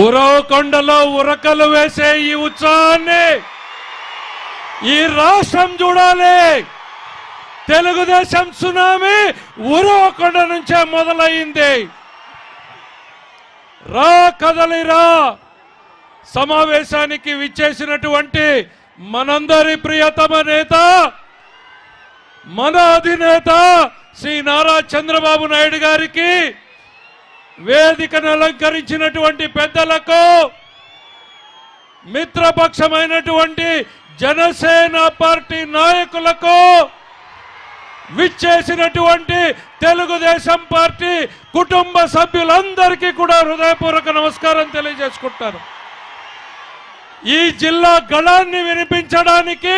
ఉరవకొండలో ఉరకలు వేసే ఈ ఉత్సాహాన్ని ఈ రాష్ట్రం చూడాలి. తెలుగుదేశం సునామీ ఉరవకొండ నుంచే మొదలైంది. రా కదలిరా సమావేశానికి విచ్చేసినటువంటి మనందరి ప్రియతమ నేత మన అధినేత శ్రీ నారా చంద్రబాబు నాయుడు గారికి వేదికను అలంకరించినటువంటి పెద్దలకు మిత్రపక్షమైనటువంటి జనసేన పార్టీ నాయకులకు విచ్చేసినటువంటి తెలుగుదేశం పార్టీ కుటుంబ సభ్యులందరికీ కూడా హృదయపూర్వక నమస్కారం తెలియజేసుకుంటాను. ఈ జిల్లా గళాన్ని వినిపించడానికి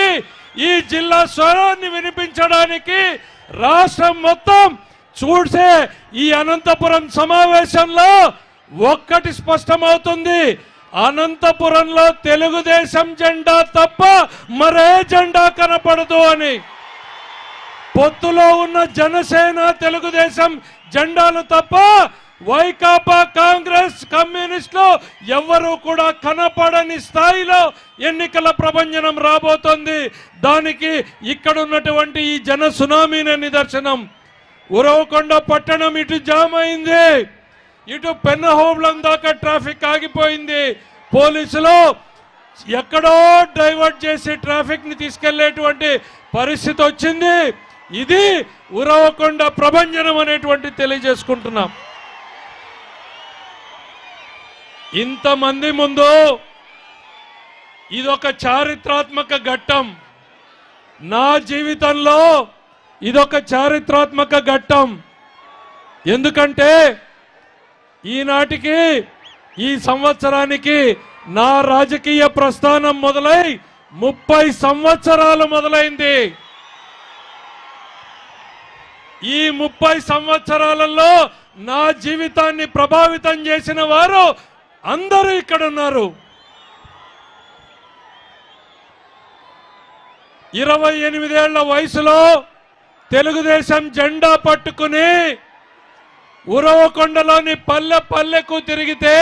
ఈ జిల్లా స్వరాన్ని వినిపించడానికి రాష్ట్రం మొత్తం చూసే ఈ అనంతపురం సమావేశంలో ఒక్కటి స్పష్టమవుతుంది. అనంతపురంలో తెలుగుదేశం జెండా తప్ప మరే జెండా కనపడదు అని. పొత్తులో ఉన్న జనసేన తెలుగుదేశం జెండాలు తప్ప వైకాపా కాంగ్రెస్ కమ్యూనిస్టులు ఎవరు కూడా కనపడని స్థాయిలో ఎన్నికల ప్రభంజనం రాబోతోంది. దానికి ఇక్కడ ఉన్నటువంటి ఈ జన సునామీనే నిదర్శనం. ఉరవకొండ పట్టణం ఇటు జామ్ అయింది ఇటు పెన్నహోబ్లం దాకా ట్రాఫిక్ ఆగిపోయింది. పోలీసులు ఎక్కడో డైవర్ట్ చేసి ట్రాఫిక్ని తీసుకెళ్ళేటువంటి పరిస్థితి వచ్చింది. ఇది ఉరవకొండ ప్రభంజనం అనేటువంటి తెలియజేసుకుంటున్నాం. ఇంతమంది ముందు ఇదొక చారిత్రాత్మక ఘట్టం. నా జీవితంలో ఇదొక చారిత్రాత్మక ఘట్టం. ఎందుకంటే ఈనాటికి ఈ సంవత్సరానికి నా రాజకీయ ప్రస్థానం మొదలై ముప్పై సంవత్సరాలు మొదలైంది. ఈ ముప్పై సంవత్సరాలలో నా జీవితాన్ని ప్రభావితం చేసిన వారు అందరూ ఇక్కడ ఉన్నారు ఇరవై ఎనిమిదేళ్ళ వయసులో తెలుగుదేశం జెండా పట్టుకుని ఉరవకొండలోని పల్లె పల్లెకు తిరిగితే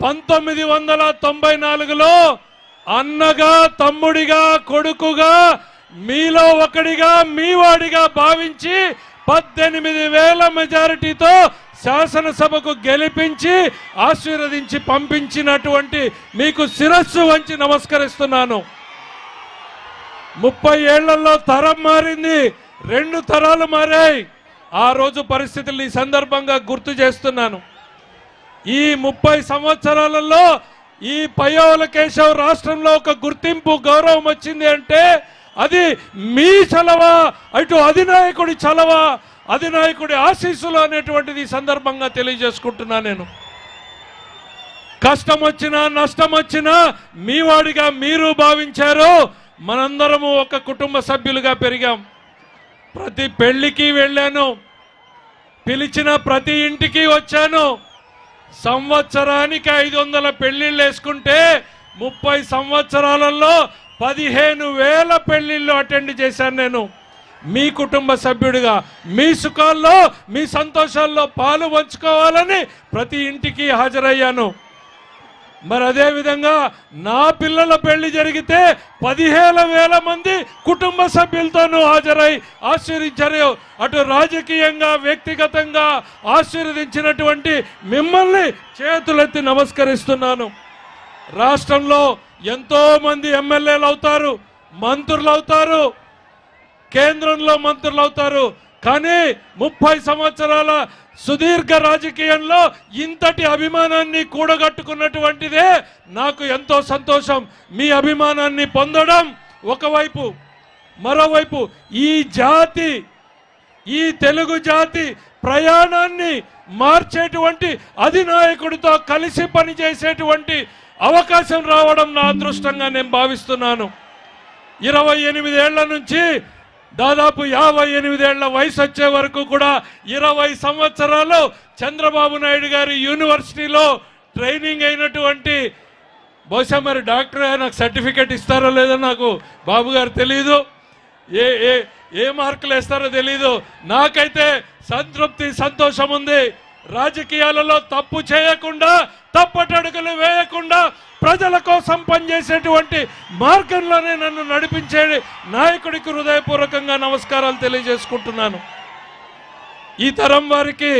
పంతొమ్మిది వందల తొంభై నాలుగులో అన్నగా తమ్ముడిగా కొడుకుగా మీలో ఒకడిగా మీవాడిగా భావించి పద్దెనిమిది వేల మెజారిటీతో శాసనసభకు గెలిపించి ఆశీర్వదించి పంపించినటువంటి మీకు శిరస్సు వంచి నమస్కరిస్తున్నాను. ముప్పై ఏళ్ళలో తరం మారింది రెండు తరాలు మారాయి. ఆ రోజు పరిస్థితులు ఈ సందర్భంగా గుర్తు చేస్తున్నాను. ఈ ముప్పై సంవత్సరాలలో ఈ పయోల కేశవ్ రాష్ట్రంలో ఒక గుర్తింపు గౌరవం వచ్చింది అంటే అది మీ చలవ అటు అధినాయకుడి చలవ అధినాయకుడి ఆశీస్సులు అనేటువంటిది ఈ సందర్భంగా తెలియజేసుకుంటున్నా నేను. కష్టం వచ్చినా నష్టం వచ్చినా మీ వాడిగా మీరు భావించారు. మనందరము ఒక కుటుంబ సభ్యులుగా పెరిగాం. ప్రతి పెళ్ళికి వెళ్ళాను. పిలిచిన ప్రతి ఇంటికి వచ్చాను. సంవత్సరానికి ఐదు వందల పెళ్ళిళ్ళు వేసుకుంటే ముప్పై సంవత్సరాలలో పదిహేను వేల పెళ్ళిళ్ళు అటెండ్ చేశాను నేను. మీ కుటుంబ సభ్యుడిగా మీ సుఖాల్లో మీ సంతోషాల్లో పాలు పంచుకోవాలని ప్రతి ఇంటికి హాజరయ్యాను. మరి అదేవిధంగా నా పిల్లల పెళ్ళి జరిగితే పదిహేను వేల మంది కుటుంబ సభ్యులతోనూ హాజరై ఆశీర్వించారు అటు రాజకీయంగా వ్యక్తిగతంగా ఆశీర్వదించినటువంటి మిమ్మల్ని చేతులెత్తి నమస్కరిస్తున్నాను. రాష్ట్రంలో ఎంతో మంది ఎమ్మెల్యేలు అవుతారు మంత్రులు అవుతారు కేంద్రంలో మంత్రులు అవుతారు. కానీ ముప్పై సంవత్సరాల సుదీర్ఘ రాజకీయంలో ఇంతటి అభిమానాన్ని కూడగట్టుకున్నటువంటిదే నాకు ఎంతో సంతోషం. మీ అభిమానాన్ని పొందడం ఒకవైపు. మరోవైపు ఈ జాతి ఈ తెలుగు జాతి ప్రయాణాన్ని మార్చేటువంటి అధినాయకుడితో కలిసి పనిచేసేటువంటి అవకాశం రావడం నా అదృష్టంగా నేను భావిస్తున్నాను. ఇరవై ఎనిమిదేళ్ళ నుంచి దాదాపు యాభై ఎనిమిదేళ్ళ వయసు వచ్చే వరకు కూడా ఇరవై సంవత్సరాలు చంద్రబాబు నాయుడు గారి యూనివర్సిటీలో ట్రైనింగ్ అయినటువంటి బహుశా మరి డాక్టర్ నాకు సర్టిఫికేట్ ఇస్తారో లేదో నాకు బాబు గారు తెలియదు ఏ ఏ ఏ మార్కులు వేస్తారో తెలీదు. నాకైతే సంతృప్తి సంతోషం ఉంది. రాజకీయాలలో తప్పు చేయకుండా తప్పటడుగులు వేయకుండా ప్రజల కోసం పనిచేసేటువంటి మార్గంలోనే నన్ను నడిపించే నాయకుడికి హృదయపూర్వకంగా నమస్కారాలు తెలియజేసుకుంటున్నాను. ఈ తరం వారికి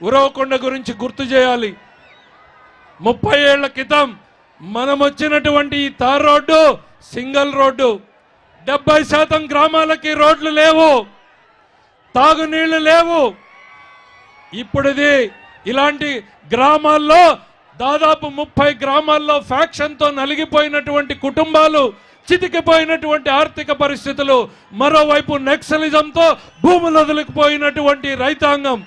ఉరవకొండ గురించి గుర్తు చేయాలి. ముప్పై ఏళ్ళ క్రితం మనం వచ్చినటువంటి ఈ తార్ రోడ్డు సింగిల్ రోడ్డు డెబ్బై శాతం గ్రామాలకి రోడ్లు లేవు తాగునీళ్ళు లేవు ఇప్పుడిది ఇలాంటి గ్రామాల్లో దాదాపు ముప్పై గ్రామాల్లో ఫ్యాక్షన్తో నలిగిపోయినటువంటి కుటుంబాలు చితికిపోయినటువంటి ఆర్థిక పరిస్థితులు మరోవైపు నెక్సలిజంతో భూములు వదిలిపోయినటువంటి రైతాంగం.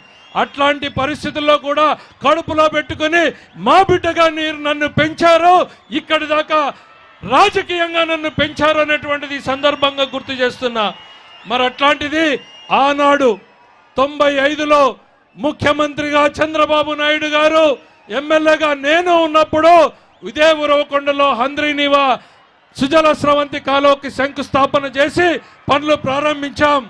అట్లాంటి పరిస్థితుల్లో కూడా కడుపులో పెట్టుకుని మా బిడ్డగా మీరు నన్ను పెంచారు ఇక్కడి దాకా రాజకీయంగా నన్ను పెంచారు అనేటువంటిది ఈ సందర్భంగా గుర్తు చేస్తున్నా. మరి అట్లాంటిది ఆనాడు తొంభై ఐదులో ముఖ్యమంత్రిగా చంద్రబాబు నాయుడు గారు ఎమ్మెల్యేగా నేను ఉన్నప్పుడు ఇదే ఉరవకొండలో హంద్రీనివా సుజల స్రవంతి కాలువకి శంకుస్థాపన చేసి పనులు ప్రారంభించాం.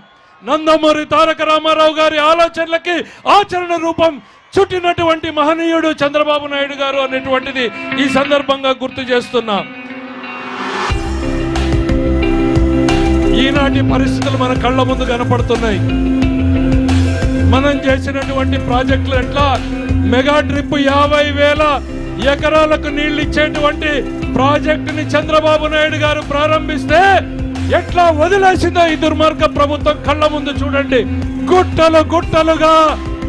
నందమూరి తారక రామారావు గారి ఆలోచనలకి ఆచరణ రూపం చుట్టినటువంటి మహనీయుడు చంద్రబాబు నాయుడు గారు అనేటువంటిది ఈ సందర్భంగా గుర్తు చేస్తున్నా. ఈనాటి పరిస్థితులు మన కళ్ళ ముందు కనపడుతున్నాయి. మనం చేసినటువంటి ప్రాజెక్టులు ఎట్లా? మెగా ట్రిప్ యాభై వేల ఎకరాలకు నీళ్ళు ఇచ్చేటువంటి ప్రాజెక్టుని చంద్రబాబు నాయుడు గారు ప్రారంభిస్తే ఎట్లా వదిలేసిందో ఈ దుర్మార్గ ప్రభుత్వం కళ్ళ ముందు చూడండి. గుట్టలు గుట్టలుగా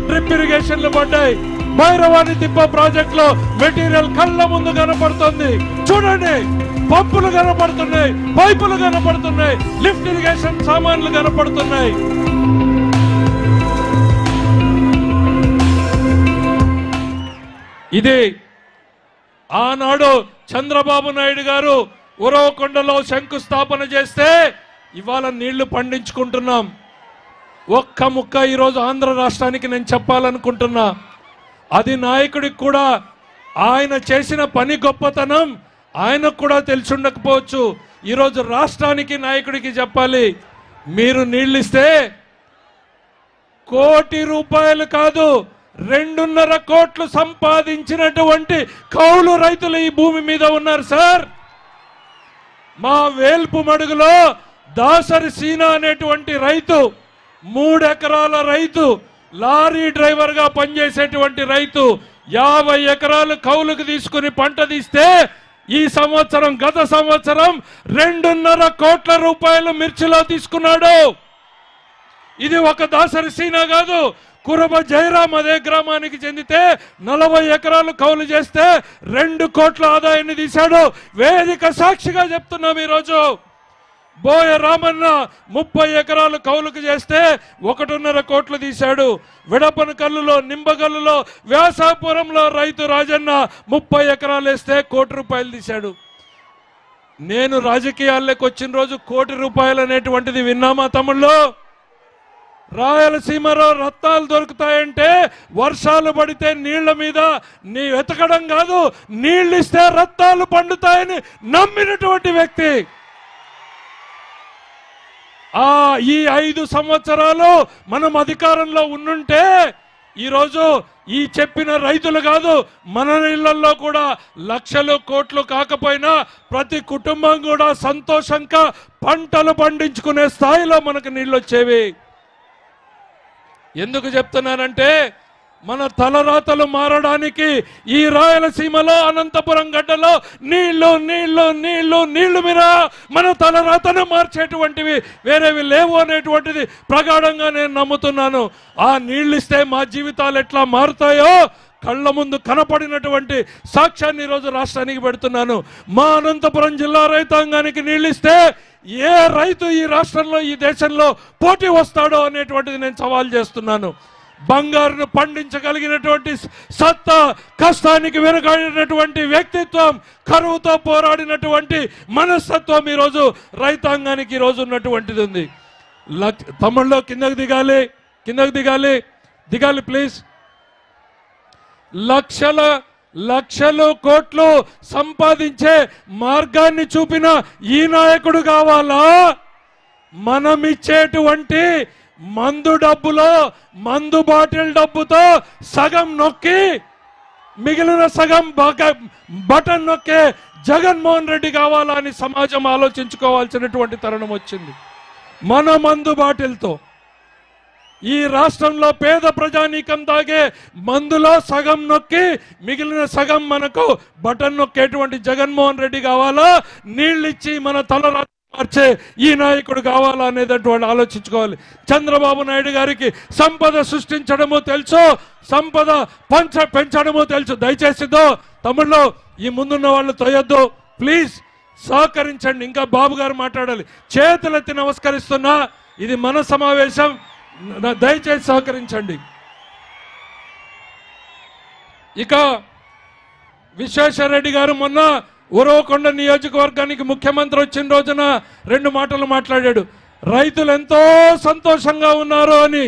డ్రిప్ ఇరిగేషన్లు పడ్డాయి. భైరవాణి తిప్ప ప్రాజెక్ట్లో మెటీరియల్ కళ్ళ ముందు కనపడుతుంది. చూడండి పంపులు కనపడుతున్నాయి పైపులు కనపడుతున్నాయి లిఫ్ట్ ఇరిగేషన్ సామాన్లు కనపడుతున్నాయి. ఇది ఆనాడు చంద్రబాబు నాయుడు గారు ఉరవకొండలో శంకుస్థాపన చేస్తే ఇవాళ నీళ్ళు పండించుకుంటున్నాం. ఒక్క ముక్క ఈరోజు ఆంధ్ర రాష్ట్రానికి నేను చెప్పాలనుకుంటున్నా. అది నాయకుడికి కూడా ఆయన చేసిన పని గొప్పతనం ఆయనకు కూడా తెలిసి ఉండకపోవచ్చు ఈరోజు రాష్ట్రానికి నాయకుడికి చెప్పాలి మీరు నీళ్ళు ఇస్తే కోటి రూపాయలు కాదు రెండున్నర కోట్లు సంపాదించినటువంటి కౌలు రైతులు ఈ భూమి మీద ఉన్నారు సార్. మా వేల్పు మడుగులో దాసరి సీనా అనేటువంటి రైతు మూడెకరాల రైతు లారీ డ్రైవర్గా పనిచేసేటువంటి రైతు యాభై ఎకరాలు కౌలుకు తీసుకుని పంట తీస్తే ఈ సంవత్సరం గత సంవత్సరం రెండున్నర కోట్ల రూపాయలు మిర్చిలో తీసుకున్నాడు. ఇది ఒక దాసరి సీనా కాదు కురబ జయరాం అదే గ్రామానికి చెందితే నలభై ఎకరాలు కౌలు చేస్తే రెండు కోట్ల ఆదాయాన్ని తీశాడు. వేదిక సాక్షిగా చెప్తున్నాం ఈరోజు. బోయ రామన్న ముప్పై ఎకరాలు కౌలుకు చేస్తే ఒకటిన్నర కోట్లు తీశాడు. విడపన కల్లులో నింబగల్లులో వ్యాసాపురంలో రైతు రాజన్న ముప్పై ఎకరాలు వేస్తే కోటి రూపాయలు తీశాడు. నేను రాజకీయాల్లోకి వచ్చిన రోజు కోటి రూపాయలు అనేటువంటిది విన్నామా తమ్ముళ్ళు? రాయలసీమలో రత్నాలు దొరుకుతాయంటే వర్షాలు పడితే నీళ్ళ మీద. నీ వెతకడం కాదు నీళ్ళు ఇస్తే రత్నాలు పండుతాయని నమ్మినటువంటి వ్యక్తి. ఆ ఈ ఐదు సంవత్సరాలు మనం అధికారంలో ఉండుంటే ఈరోజు ఈ చెప్పిన రైతులు కాదు మన ఇళ్ళలో కూడా లక్షలు కోట్లు కాకపోయినా ప్రతి కుటుంబం కూడా సంతోషంగా పంటలు పండించుకునే స్థాయిలో మనకు నీళ్ళు వచ్చేవి. ఎందుకు చెప్తున్నానంటే మన తలరాతలు మారడానికి ఈ రాయలసీమలో అనంతపురం గడ్డలో నీళ్ళు నీళ్ళు నీళ్ళు నీళ్ళు మీద మన తలరాతను మార్చేటువంటివి వేరేవి లేవు అనేటువంటిది ప్రగాఢంగా నేను నమ్ముతున్నాను. ఆ నీళ్ళు ఇస్తే మా జీవితాలు ఎట్లా మారుతాయో కళ్ళ ముందు కనపడినటువంటి సాక్ష్యాన్ని ఈరోజు రాష్ట్రానికి పెడుతున్నాను. మా అనంతపురం జిల్లా రైతాంగానికి నీళ్ళు ఇస్తే ఏ రైతు ఈ రాష్ట్రంలో ఈ దేశంలో పోటీ వస్తాడో అనేటువంటిది నేను సవాల్ చేస్తున్నాను. బంగారును పండించగలిగినటువంటి సత్తా కష్టానికి వెనుకాడినటువంటి వ్యక్తిత్వం కరువుతో పోరాడినటువంటి మనస్తత్వం ఈరోజు రైతాంగానికి ఈరోజు ఉన్నటువంటిది ఉంది. తమిళ్ళో కిందకు దిగాలి కిందకు దిగాలి దిగాలి ప్లీజ్. లక్షల లక్షలు కోట్లు సంపాదించే మార్గాన్ని చూపిన ఈ నాయకుడు కావాలా? మనం ఇచ్చేటువంటి మందు డబ్బులో మందు బాటిల్ డబ్బుతో సగం నొక్కి మిగిలిన సగం బటన్ నొక్కే జగన్మోహన్ రెడ్డి కావాలా అని సమాజం ఆలోచించుకోవాల్సినటువంటి తరుణం వచ్చింది. మన మందు బాటిల్తో ఈ రాష్ట్రంలో పేద ప్రజానీకం తాగే మందులో సగం నొక్కి మిగిలిన సగం మనకు బటన్ నొక్కేటువంటి జగన్మోహన్ రెడ్డి కావాలా? నీళ్ళిచ్చి మన తల మార్చే ఈ నాయకుడు కావాలా అనేటటువంటి ఆలోచించుకోవాలి. చంద్రబాబు నాయుడు గారికి సంపద సృష్టించడము తెలుసు సంపద పంచ పెంచడము తెలుసు. దయచేసిదో తమిళ్ళో ఈ ముందున్న వాళ్ళు తొయ్యొద్దు. ప్లీజ్ సహకరించండి. ఇంకా బాబు గారు మాట్లాడాలి. చేతులెత్తి నమస్కరిస్తున్నా. ఇది మన సమావేశం. దయచేసి సహకరించండి. ఇక విశ్వేశ్వరరెడ్డి గారు మొన్న ఉరవకొండ నియోజకవర్గానికి ముఖ్యమంత్రి వచ్చిన రోజున రెండు మాటలు మాట్లాడాడు. రైతులు ఎంతో సంతోషంగా ఉన్నారు అని.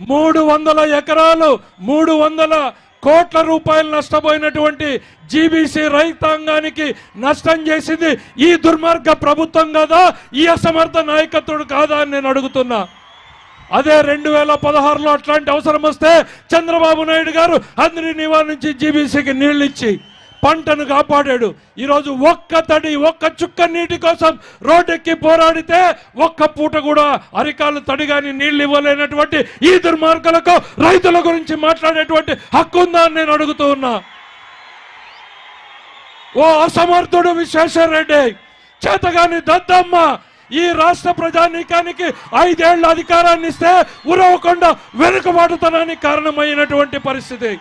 మూడు వందల ఎకరాలు మూడు వందల కోట్ల రూపాయలు నష్టపోయినటువంటి జీబీసీ రైతాంగానికి నష్టం చేసింది ఈ దుర్మార్గ ప్రభుత్వం కాదా ఈ అసమర్థ నాయకత్వుడు కాదా అని నేను అడుగుతున్నా. అదే రెండు వేల పదహారులో అట్లాంటి అవసరం వస్తే చంద్రబాబు నాయుడు గారు అందరి నివారించి జీబీసీకి నీళ్ళిచ్చి ఇచ్చి పంటను కాపాడాడు. ఈరోజు ఒక్క తడి ఒక్క చుక్క నీటి కోసం రోడ్డెక్కి పోరాడితే ఒక్క పూట కూడా అరికాలు తడిగాని నీళ్ళు ఇవ్వలేనటువంటి ఈ దుర్మార్గులకు రైతుల గురించి మాట్లాడేటువంటి హక్కు ఉందా అని నేను అడుగుతూ ఉన్నా. ఓ అసమర్థుడు విశ్వేశ్వర రెడ్డి చేతగాని దద్దమ్మ ఈ రాష్ట్ర ప్రజానీకానికి ఐదేళ్ళ అధికారాన్ని ఇస్తే ఉరవకుండా వెనుకబాటుతనానికి కారణమైనటువంటి పరిస్థితి.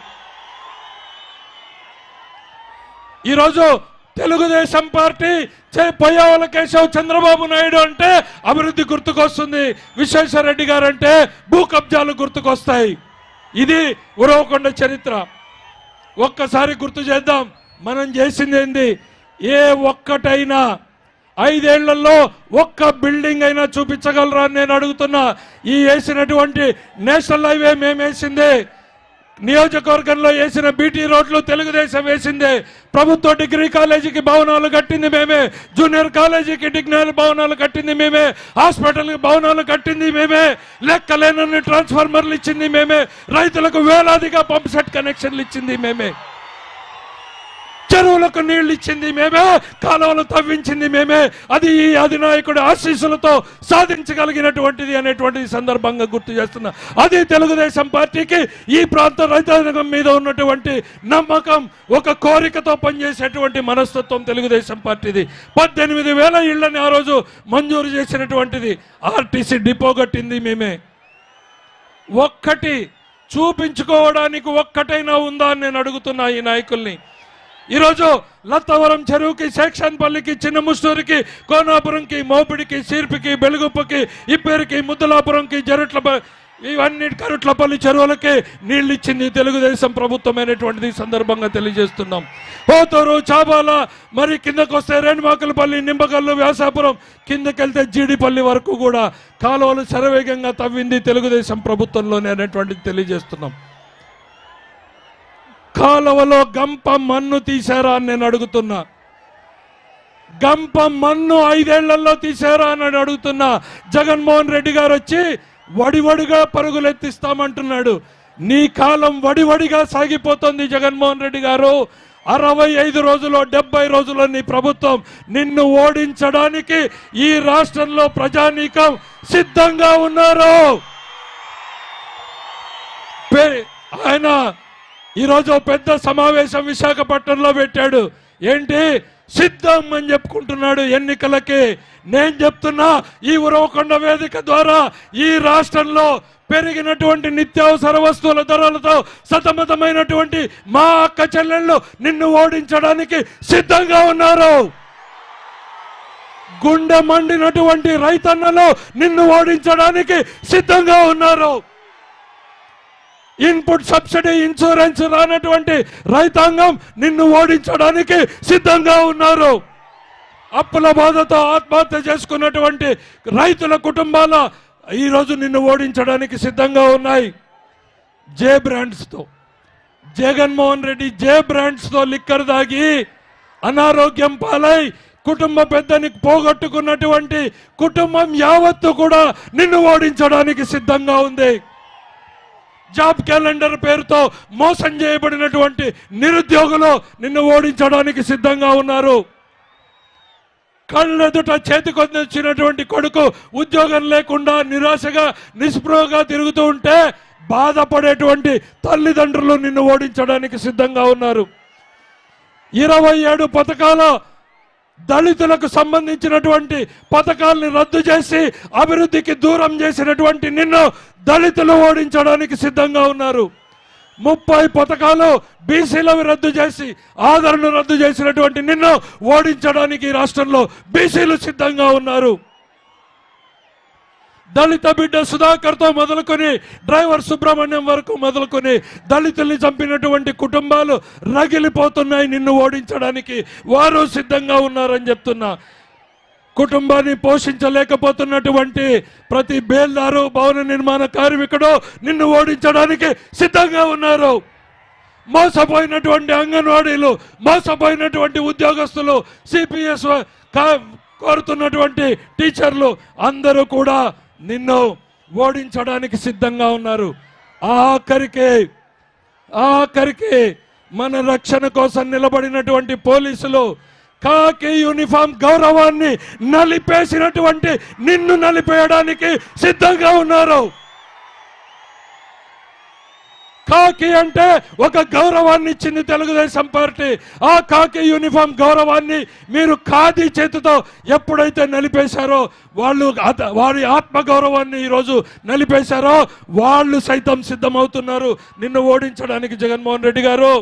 ఈరోజు తెలుగుదేశం పార్టీ చే పొయ్యావల కేశవ్ చంద్రబాబు నాయుడు అంటే అభివృద్ధి గుర్తుకొస్తుంది. విశ్వేశ్వర రెడ్డి గారు అంటే భూ కబ్జాలు గుర్తుకొస్తాయి. ఇది ఉరవకొండ చరిత్ర. ఒక్కసారి గుర్తు చేద్దాం. మనం చేసింది ఏంది? ఏ ఒక్కటైనా ఐదేళ్ళలో ఒక్క బిల్డింగ్ అయినా చూపించగలరా అని నేను అడుగుతున్నా. ఈ వేసినటువంటి నేషనల్ హైవే మేము వేసింది. నియోజకవర్గంలో వేసిన బీటీ రోడ్లు తెలుగుదేశం వేసిందే. ప్రభుత్వ డిగ్రీ కాలేజీకి భవనాలు కట్టింది మేమే. జూనియర్ కాలేజీకి డిగ్రీ భవనాలు కట్టింది మేమే. హాస్పిటల్కి భవనాలు కట్టింది మేమే. లెక్కలేనన్ని ట్రాన్స్ఫార్మర్లు ఇచ్చింది మేమే. రైతులకు వేలాదిగా పంప్ సెట్ కనెక్షన్లు ఇచ్చింది మేమే. చెరువులకు నీళ్ళు ఇచ్చింది మేమే కాలువలు తవ్వించింది మేమే. అది ఈ అధినాయకుడి ఆశీస్సులతో సాధించగలిగినటువంటిది అనేటువంటి సందర్భంగా గుర్తు చేస్తున్నా. అది తెలుగుదేశం పార్టీకి ఈ ప్రాంత రైతాంగం మీద ఉన్నటువంటి నమ్మకం ఒక కోరికతో పనిచేసేటువంటి మనస్తత్వం తెలుగుదేశం పార్టీది. పద్దెనిమిది వేల ఇళ్ళని ఆ రోజు మంజూరు చేసినటువంటిది ఆర్టీసీ డిపో కట్టింది మేమే. ఒక్కటి చూపించుకోవడానికి ఒక్కటైనా ఉందా అని నేను అడుగుతున్నా ఈ నాయకుల్ని. ఈరోజు లత్తవరం చెరువుకి శేక్షన్పల్లికి చిన్న ముస్తూరికి కోనాపురంకి మోపిడికి సీర్పికి బెలుగుప్పకి ఇప్పేరికి ముద్దలాపురంకి జరుట్ల ఇవన్నీ కరుట్లపల్లి చెరువులకి నీళ్ళు ఇచ్చింది తెలుగుదేశం ప్రభుత్వమైనటువంటిది సందర్భంగా తెలియజేస్తున్నాం. పోతూరు చాబాల మరి కిందకు వస్తే రేణుమాకులపల్లి నింబకల్లు వ్యాసాపురం కిందకెళ్తే జీడిపల్లి వరకు కూడా కాలువలు శరవేగంగా తవ్వింది తెలుగుదేశం ప్రభుత్వంలోనే అనేటువంటిది తెలియజేస్తున్నాం. కాలువలో గంప మన్ను తీశారా అని నేను అడుగుతున్నా. గంప మన్ను ఐదేళ్ళలో తీశారా అని అడుగుతున్నా. జగన్మోహన్ రెడ్డి గారు వచ్చి వడివడిగా పరుగులెత్తిస్తామంటున్నాడు. నీ కాలం వడివడిగా సాగిపోతుంది జగన్మోహన్ రెడ్డి గారు. అరవై ఐదు రోజులు డెబ్బై రోజుల్లో నీ ప్రభుత్వం నిన్ను ఓడించడానికి ఈ రాష్ట్రంలో ప్రజానీకం సిద్ధంగా ఉన్నారు. ఆయన ఈరోజు పెద్ద సమావేశం విశాఖపట్నంలో పెట్టాడు. ఏంటి? సిద్ధం అని చెప్పుకుంటున్నాడు ఎన్నికలకి. నేను చెప్తున్నా ఈ ఉరవకొండ వేదిక ద్వారా ఈ రాష్ట్రంలో పెరిగినటువంటి నిత్యావసర వస్తువుల ధరలతో సతమతమైనటువంటి మా అక్క చెల్లెళ్ళు నిన్ను ఓడించడానికి సిద్ధంగా ఉన్నారు. గుండె మండినటువంటి రైతన్నలు నిన్ను ఓడించడానికి సిద్ధంగా ఉన్నారు. ఇన్పుట్ సబ్సిడీ ఇన్సూరెన్స్ రానటువంటి రైతాంగం నిన్ను ఓడించడానికి సిద్ధంగా ఉన్నారు. అప్పుల బాధతో ఆత్మహత్య చేసుకున్నటువంటి రైతుల కుటుంబాల ఈరోజు నిన్ను ఓడించడానికి సిద్ధంగా ఉన్నాయి. జే బ్రాండ్స్తో జగన్మోహన్ రెడ్డి జే బ్రాండ్స్తో లిక్కర్ దాగి అనారోగ్యం పాలై కుటుంబ పెద్దని పోగొట్టుకున్నటువంటి కుటుంబం యావత్తు కూడా నిన్ను ఓడించడానికి సిద్ధంగా ఉంది. జాబ్ క్యాలెండర్ పేరుతో మోసం చేయబడినటువంటి నిరుద్యోగులు నిన్ను ఓడించడానికి సిద్ధంగా ఉన్నారు. కళ్ళెదుట చేతికొందించినటువంటి కొడుకు ఉద్యోగం లేకుండా నిరాశగా నిస్పృహగా తిరుగుతూ ఉంటే బాధపడేటువంటి తల్లిదండ్రులు నిన్ను ఓడించడానికి సిద్ధంగా ఉన్నారు. ఇరవై ఏడు పథకాల దళితులకు సంబంధించినటువంటి పథకాల్ని రద్దు చేసి అభివృద్ధికి దూరం చేసినటువంటి నిన్ను దళితులు ఓడించడానికి సిద్ధంగా ఉన్నారు. ముప్పై పథకాలు బీసీలవి రద్దు చేసి ఆదరణ రద్దు చేసినటువంటి నిన్ను ఓడించడానికి రాష్ట్రంలో బీసీలు సిద్ధంగా ఉన్నారు. దళిత బిడ్డ సుధాకర్తో మొదలుకొని డ్రైవర్ సుబ్రహ్మణ్యం వరకు మొదలుకొని దళితుల్ని చంపినటువంటి కుటుంబాలు రగిలిపోతున్నాయి నిన్ను ఓడించడానికి. వారు సిద్ధంగా ఉన్నారని చెప్తున్నా. కుటుంబాన్ని పోషించలేకపోతున్నటువంటి ప్రతి బేల్దారు భవన నిర్మాణ కార్మికుడు నిన్ను ఓడించడానికి సిద్ధంగా ఉన్నారు. మోసపోయినటువంటి అంగన్వాడీలు మోసపోయినటువంటి ఉద్యోగస్తులు సిపిఎస్ కోరుతున్నటువంటి టీచర్లు అందరూ కూడా నిన్ను ఓడించడానికి సిద్ధంగా ఉన్నారు. ఆఖరికి ఆఖరికి మన రక్షణ కోసం నిలబడినటువంటి పోలీసులు కాకి యూనిఫామ్ గౌరవాన్ని నలిపేసినటువంటి నిన్ను నలిపేయడానికి సిద్ధంగా ఉన్నారు. కాకి అంటే ఒక గౌరవాన్ని ఇచ్చింది తెలుగుదేశం పార్టీ. ఆ కాకి యూనిఫామ్ గౌరవాన్ని మీరు ఖాదీ చేతితో ఎప్పుడైతే నలిపేశారో వాళ్ళు వారి ఆత్మ గౌరవాన్ని ఈరోజు నలిపేశారో వాళ్ళు సైతం సిద్ధమవుతున్నారు. నిన్ను ఓడించడానికి జగన్మోహన్ రెడ్డి గారు.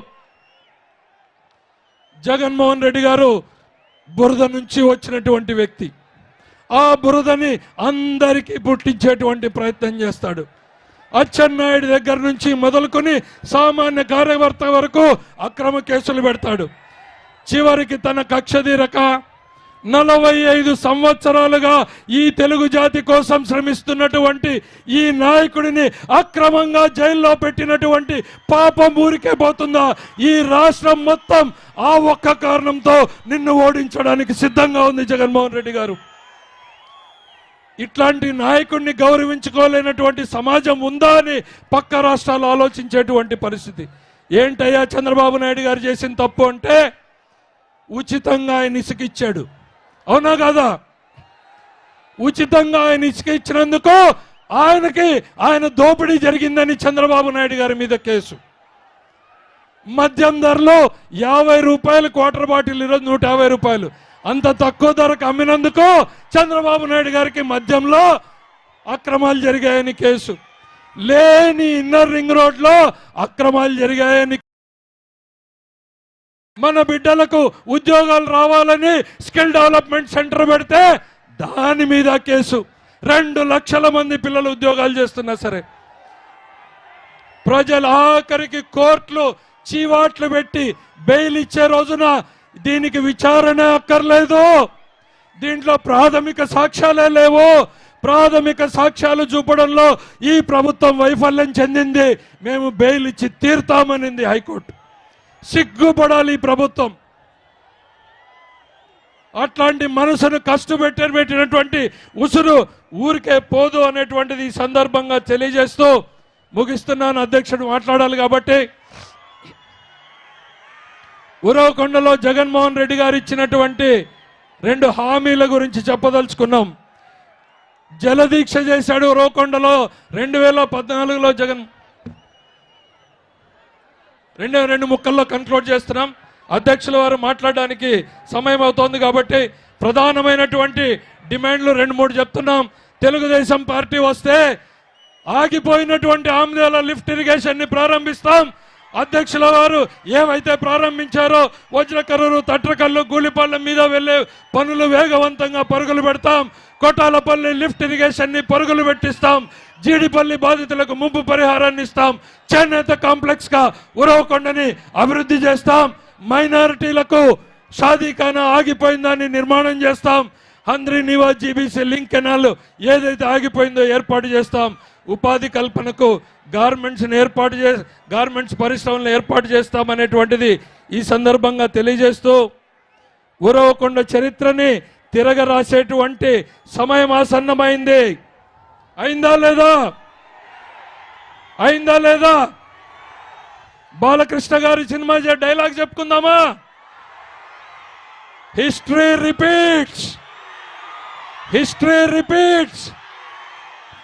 జగన్మోహన్ రెడ్డి గారు బురద నుంచి వచ్చినటువంటి వ్యక్తి. ఆ బురదని అందరికీ పుట్టించేటువంటి ప్రయత్నం చేస్తాడు. అచ్చెన్నాయుడు దగ్గర నుంచి మొదలుకొని సామాన్య కార్యకర్త వరకు అక్రమ కేసులు పెడతాడు. చివరికి తన కక్ష తీరక నలభై ఐదు సంవత్సరాలుగా ఈ తెలుగు జాతి కోసం శ్రమిస్తున్నటువంటి ఈ నాయకుడిని అక్రమంగా జైల్లో పెట్టినటువంటి పాపం ఊరికే పోతుందా? ఈ రాష్ట్రం మొత్తం ఆ ఒక్క కారణంతో నిన్ను ఓడించడానికి సిద్ధంగా ఉంది జగన్మోహన్ రెడ్డి గారు. ఇట్లాంటి నాయకుడిని గౌరవించుకోలేనటువంటి సమాజం ఉందా అని పక్క రాష్ట్రాలు ఆలోచించేటువంటి పరిస్థితి. ఏంటయ్యా చంద్రబాబు నాయుడు గారు చేసిన తప్పు అంటే ఉచితంగా ఆయన ఇసుకిచ్చాడు అవునా కాదా? ఉచితంగా ఆయన ఇసుక ఇచ్చినందుకు ఆయనకి ఆయన దోపిడీ జరిగిందని చంద్రబాబు నాయుడు గారి మీద కేసు. మద్యం ధరలో యాభై రూపాయలు క్వార్టర్ బాటిల్ ఈరోజు నూట యాభై రూపాయలు. అంత తక్కువ ధరకు అమ్మినందుకు చంద్రబాబు నాయుడు గారికి మద్యంలో అక్రమాలు జరిగాయని కేసు. లేని ఇన్నర్ రింగ్ రోడ్లో అక్రమాలు జరిగాయని మన బిడ్డలకు ఉద్యోగాలు రావాలని స్కిల్ డెవలప్మెంట్ సెంటర్ పెడితే దాని మీద కేసు. రెండు లక్షల మంది పిల్లలు ఉద్యోగాలు చేస్తున్నా సరే. ప్రజలు ఆఖరికి కోర్టులు చీవాట్లు పెట్టి బెయిల్ ఇచ్చే రోజున దీనికి విచారణ అక్కర్లేదు. దీంట్లో ప్రాథమిక సాక్ష్యాలే లేవు. ప్రాథమిక సాక్ష్యాలు చూపడంలో ఈ ప్రభుత్వం వైఫల్యం చెందింది. మేము బెయిల్ ఇచ్చి తీర్తామనింది హైకోర్టు. సిగ్గుపడాలి ప్రభుత్వం. అట్లాంటి మనసును కష్టపెట్టి పెట్టినటువంటి ఉసురు ఊరికే పోదు అనేటువంటిది ఈ సందర్భంగా తెలియజేస్తూ ముగిస్తున్నాను. అధ్యక్షుడు మాట్లాడాలి కాబట్టి. ఉరవకొండలో జగన్మోహన్ రెడ్డి గారు ఇచ్చినటువంటి రెండు హామీల గురించి చెప్పదలుచుకున్నాం. జలదీక్ష చేశాడు ఉరవకొండలో. రెండు వేల పద్నాలుగులో జగన్ రెండే రెండు ముక్కల్లో కన్క్లూడ్ చేస్తున్నాం. అధ్యక్షుల వారు మాట్లాడడానికి సమయం అవుతోంది కాబట్టి ప్రధానమైనటువంటి డిమాండ్లు రెండు మూడు చెప్తున్నాం. తెలుగుదేశం పార్టీ వస్తే ఆగిపోయినటువంటి ఆమ్దేల లిఫ్ట్ ఇరిగేషన్ని ప్రారంభిస్తాం. అధ్యక్షుల వారు ఏమైతే ప్రారంభించారో వజ్రకరూరు తట్రకల్లు గూలిపాళ్ళ మీద వెళ్ళే పనులు వేగవంతంగా పరుగులు పెడతాం. కోటాలపల్లి లిఫ్ట్ ఇరిగేషన్ని పరుగులు పెట్టిస్తాం. జీడిపల్లి బాధితులకు ముంపు పరిహారాన్ని ఇస్తాం. చేనేత కాంప్లెక్స్గా ఉరవకొండని అభివృద్ధి చేస్తాం. మైనారిటీలకు షాదీఖానా ఆగిపోయిందాన్ని నిర్మాణం చేస్తాం. హంద్రి నివాజ్ జీబీసీ లింక్ కెనాల్ ఏదైతే ఆగిపోయిందో ఏర్పాటు చేస్తాం. ఉపాధి కల్పనకు గార్మెంట్స్ని ఏర్పాటు చే గార్మెంట్స్ పరిశ్రమలను ఏర్పాటు చేస్తామనేటువంటిది ఈ సందర్భంగా తెలియజేస్తూ ఉరవకొండ చరిత్రని తిరగ రాసేటువంటి సమయం ఆసన్నమైంది. అయిందా లేదా? అయిందా లేదా? బాలకృష్ణ గారి సినిమా చే- dialogue చెప్పుకుందామా? History repeats. History repeats.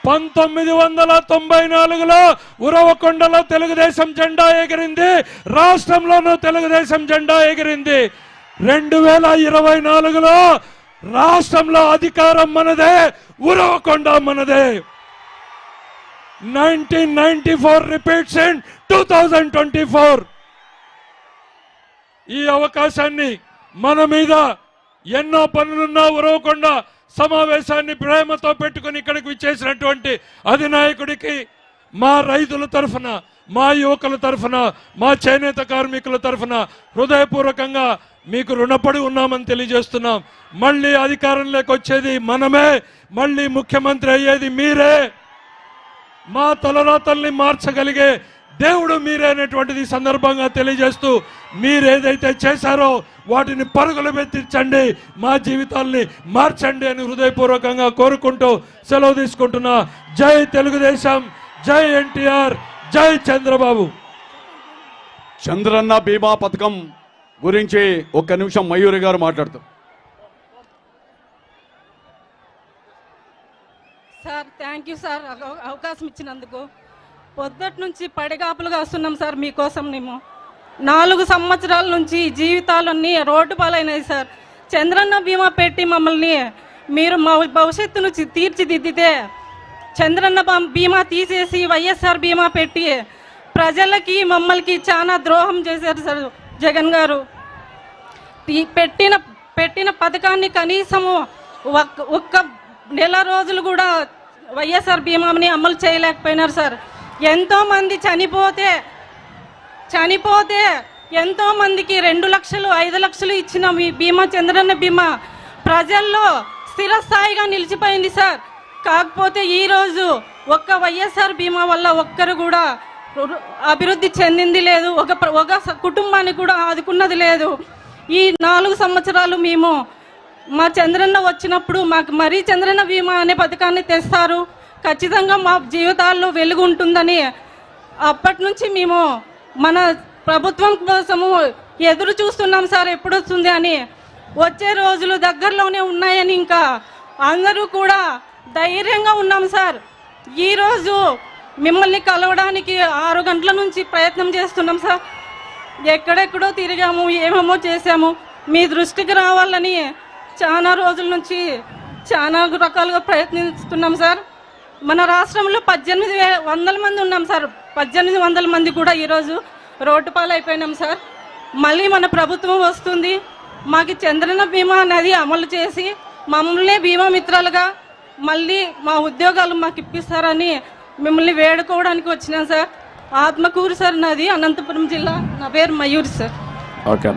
పంతొమ్మిది వందల తొంభై నాలుగులో ఉరవకొండలో తెలుగుదేశం జెండా ఎగిరింది. రాష్ట్రంలోనూ తెలుగుదేశం జెండా ఎగిరింది. రెండు వేల ఇరవై నాలుగులో రాష్ట్రంలో అధికారం మనదే ఉరవకొండ మనదే. Nineteen ninety four repeats in two thousand twenty four ఈ అవకాశాన్ని మన మీద ఎన్నో పనులున్నా ఉరవకుండా సమావేశాన్ని ప్రేమతో పెట్టుకుని ఇక్కడికి విచ్చేసినటువంటి అధినాయకుడికి మా రైతుల తరఫున మా యువకుల తరఫున మా చేనేత కార్మికుల తరఫున హృదయపూర్వకంగా మీకు రుణపడి ఉన్నామని తెలియజేస్తున్నాం. మళ్ళీ అధికారంలోకి వచ్చేది మనమే మళ్ళీ ముఖ్యమంత్రి అయ్యేది మీరే. మా తలరాతల్ని మార్చగలిగే దేవుడు మీరే అనేటువంటిది సందర్భంగా తెలియజేస్తూ మీరేదైతే చేశారో వాటిని పరుగులు మెత్తించండి మా జీవితాల్ని మార్చండి అని హృదయపూర్వకంగా కోరుకుంటూ సెలవు తీసుకుంటున్నా. జై తెలుగుదేశం. జై ఎన్టీఆర్ జై చంద్రబాబు. చంద్రన్న బీమా పథకం గురించి ఒక్క నిమిషం మయూరి గారు మాట్లాడుతారు. Sir thank you sir. అవ- అవకాశం ఇచ్చినందుకు. పొద్దుటి నుంచి పడిగాపులుగా వస్తున్నాం సార్ మీకోసం మేము. నాలుగు సంవత్సరాల నుంచి జీవితాలన్నీ రోడ్డు పాలైనాయి సార్. చంద్రన్న బీమా పెట్టి మమ్మల్ని మీరు మా భవిష్యత్తును తీర్చిదిద్దితే చంద్రన్న బం- బీమా తీసేసి వైఎస్ఆర్ బీమా పెట్టి ప్రజలకి మమ్మల్కి చాలా ద్రోహం చేశారు సార్ జగన్ గారు. పెట్టిన పెట్టిన పథకాన్ని కనీసము ఒక్క ఒక్క నెల రోజులు కూడా వైఎస్ఆర్ బీమాని అమలు చేయలేకపోయినారు సార్. ఎంతోమంది చనిపోతే చనిపోతే ఎంతో మందికి రెండు లక్షలు ఐదు లక్షలు ఇచ్చిన మీ బీమా చంద్రన్న బీమా ప్రజల్లో స్థిరస్థాయిగా నిలిచిపోయింది సార్. కాకపోతే ఈరోజు ఒక్క వైఎస్ఆర్ బీమా వల్ల ఒక్కరు కూడా అభివృద్ధి చెందింది లేదు. ఒక ఒక స- కుటుంబాన్ని కూడా ఆదుకున్నది లేదు. ఈ నాలుగు సంవత్సరాలు మేము మా చంద్రన్న వచ్చినప్పుడు మాకు మరీ చంద్రన్న బీమా అనే పథకాన్ని తెస్తారు. ఖచ్చితంగా మా జీవితాల్లో వెలుగు ఉంటుందని అప్పటి నుంచి మేము మన ప్రభుత్వం కోసము ఎదురు చూస్తున్నాం సార్ ఎప్పుడు వస్తుంది అని. వచ్చే రోజులు దగ్గరలోనే ఉన్నాయని ఇంకా అందరూ కూడా ధైర్యంగా ఉన్నాం సార్. ఈరోజు మిమ్మల్ని కలవడానికి ఆరు గంటల నుంచి ప్రయత్నం చేస్తున్నాం సార్. ఎక్కడెక్కడో తిరిగాము ఏమేమో చేశాము. మీ దృష్టికి రావాలని చాలా రోజుల నుంచి చాలా రకాలుగా ప్రయత్నిస్తున్నాం సార్. మన రాష్ట్రంలో పద్దెనిమిది వందల మంది ఉన్నాం సార్. పద్దెనిమిది వందల మంది కూడా ఈరోజు రోడ్డు పాలైపోయినాం సార్. మళ్ళీ మన ప్రభుత్వం వస్తుంది. మాకు చంద్రన బీమా అనేది అమలు చేసి మమ్మల్ని బీమా మిత్రాలుగా మళ్ళీ మా ఉద్యోగాలు మాకు ఇప్పిస్తారని మిమ్మల్ని వేడుకోవడానికి వచ్చినాం సార్. ఆత్మకూరు సార్ నాది అనంతపురం జిల్లా. నా పేరు మయూర్ సార్. ఓకే.